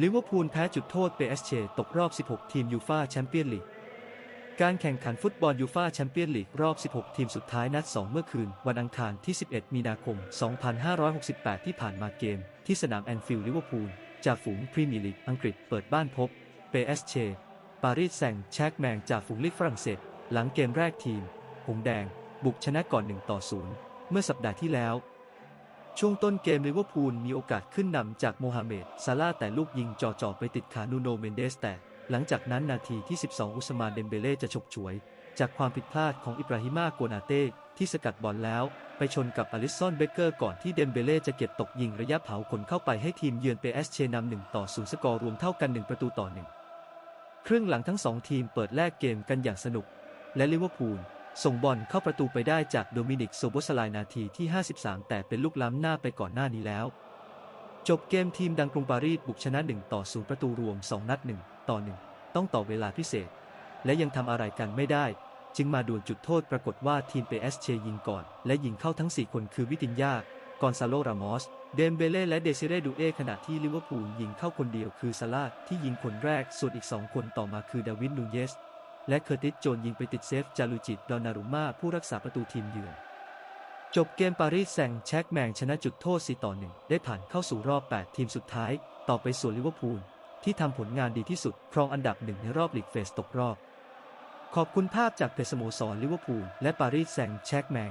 ลิเวอร์พูลแพ้จุดโทษเปเอสเชตกรอบ 16 ทีมยูฟาแชมเปี้ยนลีก การแข่งขันฟุตบอลยูฟาแชมเปี้ยนลีกรอบ 16 ทีมสุดท้ายนัด 2 เมื่อคืน วันอังคารที่ 11 มีนาคม 2568 ที่ผ่านมาเกม ที่สนามแอนฟิลด์ลิเวอร์พูลจากฝูงพรีเมียร์ลีกอังกฤษเปิดบ้านพบเปเอสเชปารีสแซงแชกแมงจากฝูงลีกฝรั่งเศส หลังเกมแรกทีม หงแดง บุกชนะก่อน 1 ต่อ 0 เมื่อสัปดาห์ที่แล้ว ช่วงต้นเกมลิเวอร์พูลมีโอกาสขึ้นนำจากโมฮัมเหม็ดซาลาแต่ลูกยิงจ่อๆไปติดขานูโนเมนเดสแต่หลังจากนั้นนาทีที่ 12 อุสมานเดมเบเล่จะฉกฉวย จากความผิดพลาดของอิบราฮิมาโกนาเต้ที่สกัดบอลแล้ว ไปชนกับอลิสซอนเบเกอร์ก่อนที่เดมเบเล่จะเก็บตกยิงระยะเผาขนเข้าไปให้ทีมเยือนเปเอสเชนำหนึ่งต่อศูนย์สกอร์รวมเท่ากัน 1 ประตูต่อหนึ่งครึ่งหลังทั้งสองทีมเปิดแลกเกมกันอย่างสนุก และลิเวอร์พูล ส่งบอลเข้าประตูไปได้จากโดมินิกโซโบสลายนาทีที่ 53 แต่เป็นลูกล้ำหน้าไปก่อนหน้านี้แล้ว จบเกมทีมดังกรุงปารีสบุกชนะ 1 ต่อ 0 ประตูรวม 2 นัด 1 ต่อ 1 ต้องต่อเวลาพิเศษ และยังทำอะไรกันไม่ได้ จึงมาดวลจุดโทษปรากฏว่าทีมเปเอสเชยิงก่อน และยิงเข้าทั้ง 4 คนคือวิตินยากอนซาโลรามอส เดมเบเล่และเดซิเรดูเอขณะที่ลิเวอร์พูลยิงเข้าคนเดียวคือซาลาที่ยิงคนแรกส่วนอีก2คนต่อมาคือดาวินนูเยส และเคอร์ติสโจนยิงไปติดเซฟจารูจิตดอนารุม่าผู้รักษาประตูทีมเยือน จบเกมปารีสแซงแชกแมงชนะจุดโทษ 4 ต่อ 1 ได้ผ่านเข้าสู่รอบ 8 ทีมสุดท้าย ต่อไปส่วนลิเวอร์พูล ที่ทำผลงานดีที่สุด ครองอันดับหนึ่งในรอบลีกเฟสตกรอบ ขอบคุณภาพจากเพจสโมสรลิเวอร์พูลและปารีสแซงแชกแมง